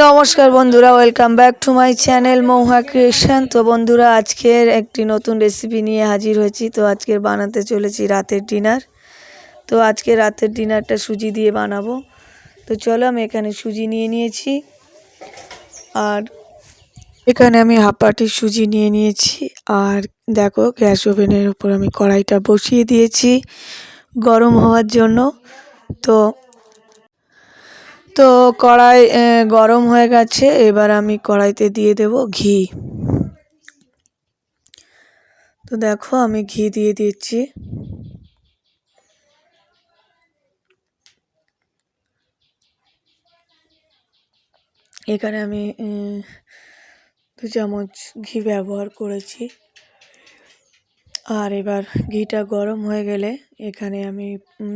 নমস্কার বন্ধুরা welcome back to my channel Mouha creation তো বন্ধুরা, আজকের একটি নতুন রেসিপি নিয়ে হাজির হয়েছি। তো আজকের বানাতে চলেছি রাতের ডিনার তো আজকে রাতের ডিনারটা সুজি দিয়ে বানাবো। তো চলো, আমি এখানে সুজি নিয়ে নিয়েছি। আর এখানে আমি হাফ সুজি নিয়ে নিয়েছি। আর দেখো, গ্যাস ওভেনের উপর আমি কড়াইটা বসিয়ে দিয়েছি গরম হওয়ার জন্য। তো তো কড়াই গরম হয়ে গেছে, এবার আমি কড়াইতে দিয়ে দেব ঘি। তো দেখো আমি ঘি দিয়ে দিচ্ছি। এখানে আমি দু চামচ ঘি ব্যবহার করেছি। আর এবার ঘিটা গরম হয়ে গেলে এখানে আমি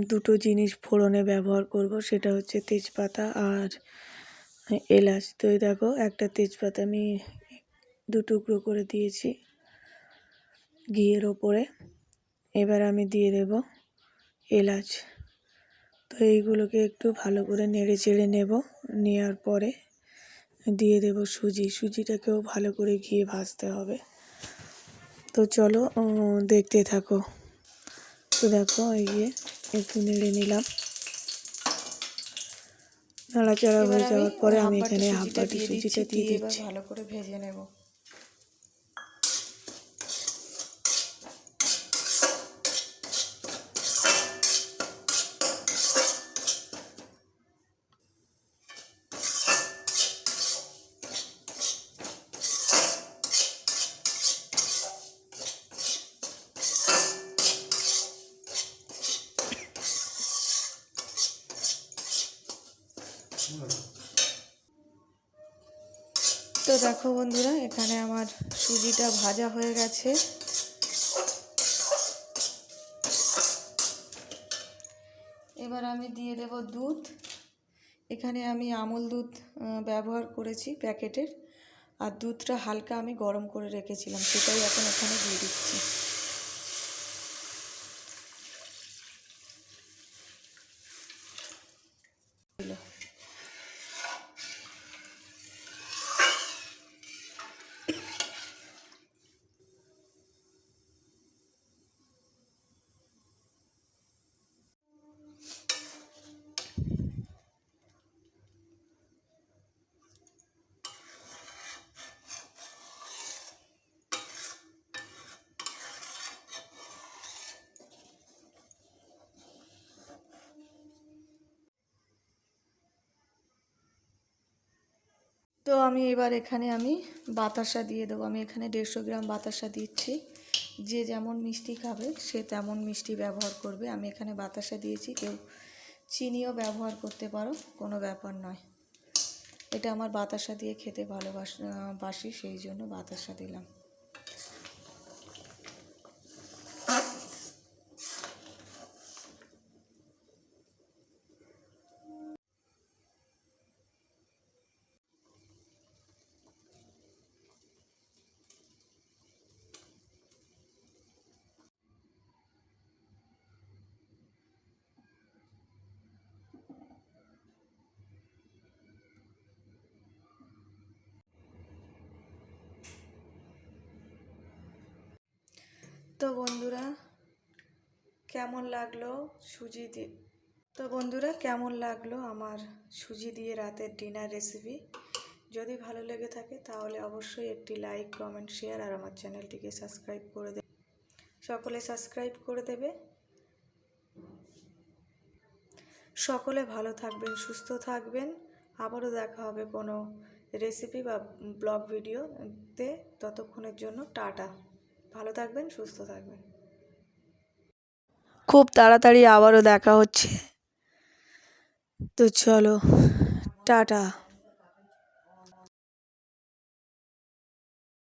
দুটো জিনিস ফোড়নে ব্যবহার করব। সেটা হচ্ছে তেজপাতা আর এলাচ। তো দেখো, একটা তেজপাতা আমি দু টুকরো করে দিয়েছি ঘিয়ের ওপরে। এবার আমি দিয়ে দেব এলাচ। তো এইগুলোকে একটু ভালো করে নেড়ে চেড়ে নেব। নেওয়ার পরে দিয়ে দেব সুজি। সুজিটাকেও ভালো করে ঘিয়ে ভাজতে হবে। তো চলো দেখতে থাকো। তো দেখো এই গিয়ে একটু নেড়ে নিলাম। নাড়াচাড়া হয়ে যাওয়ার পরে আমি এখানে হাফ বাটি সুজিটা দিয়ে দিচ্ছি। ভালো করে ভেজে নেব। তো দেখো বন্ধুরা, এখানে আমার সুজিটা ভাজা হয়ে গেছে। এবার আমি দিয়ে দেব দুধ। এখানে আমি আমুল দুধ ব্যবহার করেছি প্যাকেটের। আর দুধটা হালকা আমি গরম করে রেখেছিলাম, সেটাই এখন এখানে দিয়ে দিচ্ছি। তো আমি এবার এখানে আমি বাতাসা দিয়ে দেবো। আমি এখানে দেড়শো গ্রাম বাতাসা দিচ্ছি। যে যেমন মিষ্টি খাবে, সে তেমন মিষ্টি ব্যবহার করবে। আমি এখানে বাতাসা দিয়েছি। কেউ চিনিও ব্যবহার করতে পারো, কোনো ব্যাপার নয়। এটা আমার বাতাসা দিয়ে খেতে ভালোবাস বাসি, সেই জন্য বাতাসা দিলাম। তো বন্ধুরা, কেমন লাগল সুজি দিয়ে তো বন্ধুরা, কেমন লাগল আমার সুজি দিয়ে রাতের ডিনার রেসিপি যদি ভালো লেগে থাকে তাহলে অবশ্যই একটি লাইক কমেন্ট শেয়ার আর আমার চ্যানেলটিকে সাবস্ক্রাইব করে দেবে সকলে সাবস্ক্রাইব করে দেবে। সকলে ভালো থাকবেন, সুস্থ থাকবেন। আবারও দেখা হবে কোনো রেসিপি বা ব্লগ ভিডিওতে ততক্ষণের জন্য টাটা। ভালো থাকবেন সুস্থ থাকবেন। খুব তাড়াতাড়ি আবারও দেখা হচ্ছে। তো চলো টাটা।